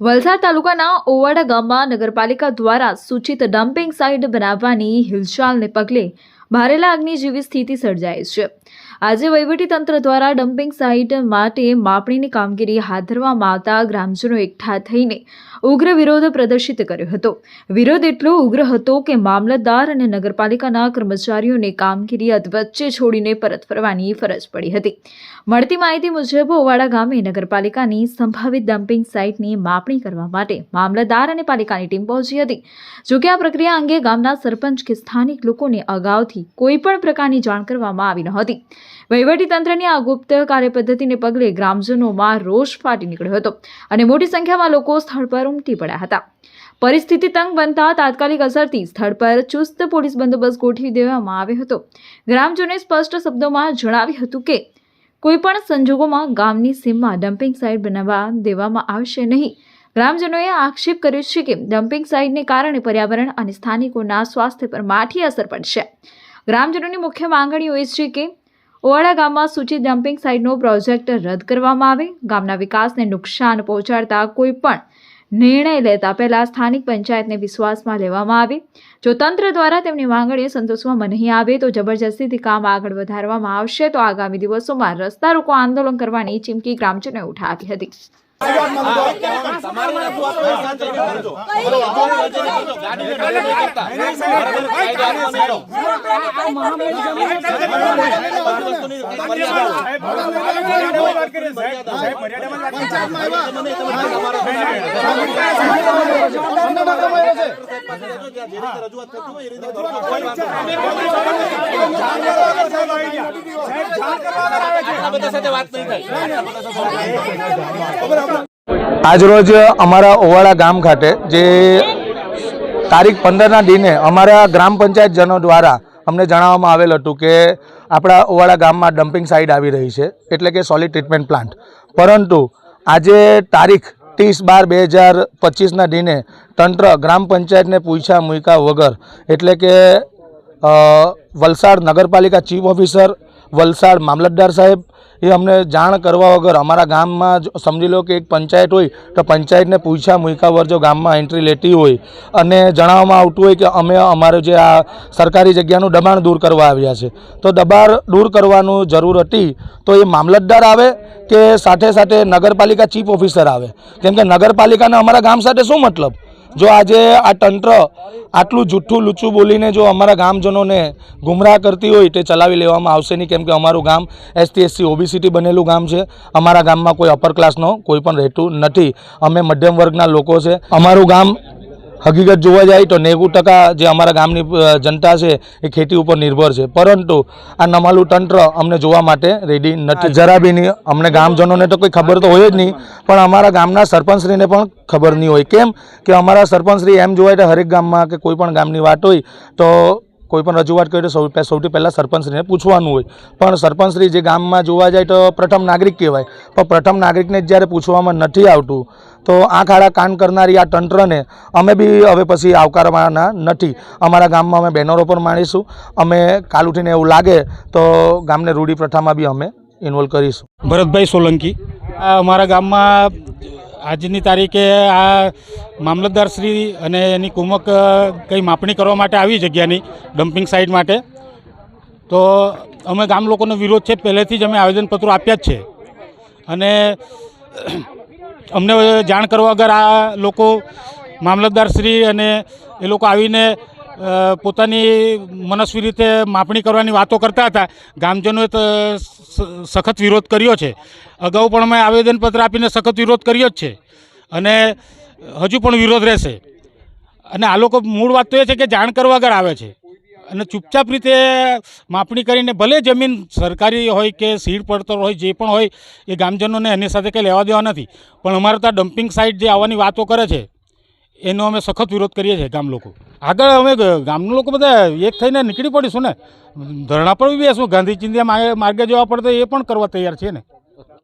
વલસાડ તાલુકાના ઓવાડા ગામમાં નગરપાલિકા દ્વારા સૂચિત ડમ્પિંગ સાઇટ બનાવવાની હિલચાલને પગલે ભારેલા આગની જેવી સ્થિતિ સર્જાઈ છે. આજે વહીવટીતંત્ર દ્વારા ડમ્પિંગ સાઇટ માટે માપણીની કામગીરી હાથ ધરવામાં આવતા ગ્રામજનો એકઠા થઈને ઉગ્ર વિરોધ પ્રદર્શિત કર્યો હતો. વિરોધ એટલો ઉગ્ર હતો કે મામલતદાર અને નગરપાલિકાના કર્મચારીઓને કામગીરી અધવચ્ચે છોડીને પરત ફરવાની ફરજ પડી હતી. મળતી માહિતી મુજબ ઓવાડા ગામે નગરપાલિકાની સંભવિત ડમ્પિંગ સાઇટની માપણી કરવા માટે મામલતદાર અને પાલિકાની ટીમ પહોંચી હતી. જોકે આ પ્રક્રિયા અંગે ગામના સરપંચ કે સ્થાનિક લોકોને અગાઉથી કોઈ પણ પ્રકારની જાણ કરવામાં આવી નહોતી વહીવટીતંત્રની આ ગુપ્ત કાર્યપદ્ધતિને પગલે ગ્રામજનોમાં રોષ ફાટી નીકળ્યો હતો અને મોટી સંખ્યામાં લોકો સ્થળ પર ઉમટી પડ્યા હતા. પરિસ્થિતિ તંગ બનતા તાત્કાલિક અસરથી સ્થળ પર ચુસ્ત પોલીસ બંદોબસ્ત ગોઠવી દેવામાં આવ્યો હતો. ગ્રામજનોએ સ્પષ્ટ શબ્દોમાં જણાવ્યું હતું કે, કોઈપણ સંજોગોમાં ગામની સીમમાં ડમ્પિંગ સાઇટ બનાવવા દેવામાં આવશે નહીં. ગ્રામજનોએ આક્ષેપ કર્યો છે કે, ડમ્પિંગ સાઇટને કારણે પર્યાવરણ અને સ્થાનિકોના સ્વાસ્થ્ય પર માઠી અસર પડશે. ગ્રામજનોની મુખ્ય માંગણીઓ એ છે કે ઓવાડા ગામમાં સૂચિત ડમ્પિંગ સાઇટનો પ્રોજેક્ટ રદ કરવામાં આવે. ગામના વિકાસને નુકસાન પહોંચાડતા કોઈ પણ નિર્ણય લેતા પહેલાં સ્થાનિક પંચાયતને વિશ્વાસમાં લેવામાં આવે. જો તંત્ર દ્વારા તેમની માંગણીઓ સંતોષવામાં નહીં આવે તો જબરજસ્તીથી કામ આગળ વધારવામાં આવશે તો આગામી દિવસોમાં રસ્તા રોકો આંદોલન કરવાની ચીમકી ગ્રામજનોએ ઉઠાવી હતી. ગાડી આપવા નહીં દો. બધી વસ્તુની મર્યાદા જે રીતે રજૂઆત થતી હોય એ રીતે કરજો. કોઈ વાંધો નહીં. આટલા બધા સાથે વાત નહીં થાય આટલા બધા સાથે આજરોજ અમારા ઓવાળા ગામ ખાતે જે તારીખ પંદરના દિને અમારા ગ્રામ પંચાયત જનો દ્વારા અમને જણાવવામાં આવેલ હતું કે આપણા ઓવાડા ગામમાં ડમ્પિંગ સાઇટ આવી રહી છે, એટલે કે સોલિડ ટ્રીટમેન્ટ પ્લાન્ટ પરંતુ આજે તારીખ ત્રીસ બાર બે હજાર પચીસના દિને તંત્ર ગ્રામ પંચાયતને પૂછ્યા મૂક્યા વગર, એટલે કે વલસાડ નગરપાલિકા ચીફ ઓફિસર વલસાડ મામલતદાર સાહેબ એ અમને જાણ કરવા વગર અમારા ગામમાં સમજી લો કે એક પંચાયત હોય, તો પંચાયતને પૂછ્યા વગર જો ગામમાં એન્ટ્રી લેતી હોય. અને જણાવવામાં આવતું હોય કે અમે અમારે જે આ સરકારી જગ્યાનું દબાણ દૂર કરવા આવ્યા છે. તો દબાણ દૂર કરવાનું જરૂર હતી, તો એ મામલતદાર આવે કે સાથે સાથે નગરપાલિકા ચીફ ઓફિસર આવે. કેમ કે નગરપાલિકાને અમારા ગામ સાથે શું મતલબ? જો આજે આ તંત્ર આટલું જૂઠું લૂચું બોલીને જો અમારા ગામજનોને ગુમરાહ કરતી હોય તે ચલાવી લેવામાં આવશે નહીં, કેમ કે અમારું ગામ એસટી એસસી ઓબીસીટી બનેલું ગામ છે. અમારા ગામમાં કોઈ અપર ક્લાસનો કોઈ પણ રહેતું નથી. અમે મધ્યમ વર્ગના લોકો છે. અમારું ગામ હકીકત જોવા જાય તો નેવું ટકા જે અમારા ગામની જનતા છે એ ખેતી ઉપર નિર્ભર છે. પરંતુ આ નમાલું તંત્ર અમને જોવા માટે રેડી નથી. જરા બી નહીં. અમને ગામજનોને તો કોઈ ખબર તો હોય જ નહીં. પણ અમારા ગામના સરપંચશ્રીને પણ ખબર નહીં હોય. કેમ? કે અમારા સરપંચશ્રી એમ જોવાય તો હરેક ગામમાં કે કોઈ પણ ગામની વાત હોય તો કોઈ પણ રજૂઆત કરી તો સૌ સૌથી પહેલાં સરપંચશ્રીને પૂછવાનું હોય. પણ સરપંચશ્રી જે ગામમાં જોવા જાય તો પ્રથમ નાગરિક કહેવાય. પણ પ્રથમ નાગરિકને જ્યારે પૂછવામાં નથી આવતું, તો આંખ આડા કાન કરનારી આ તંત્રને અમે બી હવે પછી આવકારવાના નથી. અમારા ગામમાં અમે બેનરો પણ માણીશું. અમે કાલ ઉઠીને એવું લાગે તો ગામને રૂઢી પ્રથામાં બી અમે ઇન્વોલ્વ કરીશું. ભરતભાઈ સોલંકી. અમારા ગામમાં આજની તારીખે આ મામલતદારશ્રી અને એની કુમક કંઈ માપણી કરવા માટે આવી જગ્યાની, ડમ્પિંગ સાઇટ માટે. તો અમે ગામ લોકોનો વિરોધ છે, પહેલેથી જ અમે આવેદનપત્રો આપ્યા જ છે. અને અમને જાણ કરવા વગર આ લોકો મામલતદારશ્રી અને એ લોકો આવીને પોતાની મનસ્વી રીતે માપણી કરવાની વાતો કરતા હતા. ગામજનોએ તો સખત વિરોધ કર્યો છે. અગાઉ પણ અમે આવેદનપત્ર આપીને સખત વિરોધ કર્યો જ છે. અને હજુ પણ વિરોધ રહેશે. અને આ લોકો મૂળ વાત તો એ છે કે જાણ કરવા આગળ આવે છે. અને ચૂપચાપ રીતે માપણી કરીને ભલે જમીન સરકારી હોય કે સીડ પડતર હોય, જે પણ હોય, એ ગામજનોને એની સાથે કંઈ લેવા દેવા નથી. પણ અમારે તો ડમ્પિંગ સાઇટ જે આવવાની વાતો કરે છે એનો અમે સખત વિરોધ કરીએ છીએ ગામ લોકો. આગળ અમે ગામના લોકો બધા એક થઈને નીકળી પડીશું ને. ધરણા પર બી બેસું. ગાંધી ચિંધ્યા માર્ગે જવા પડે તો એ પણ કરવા તૈયાર છે ને.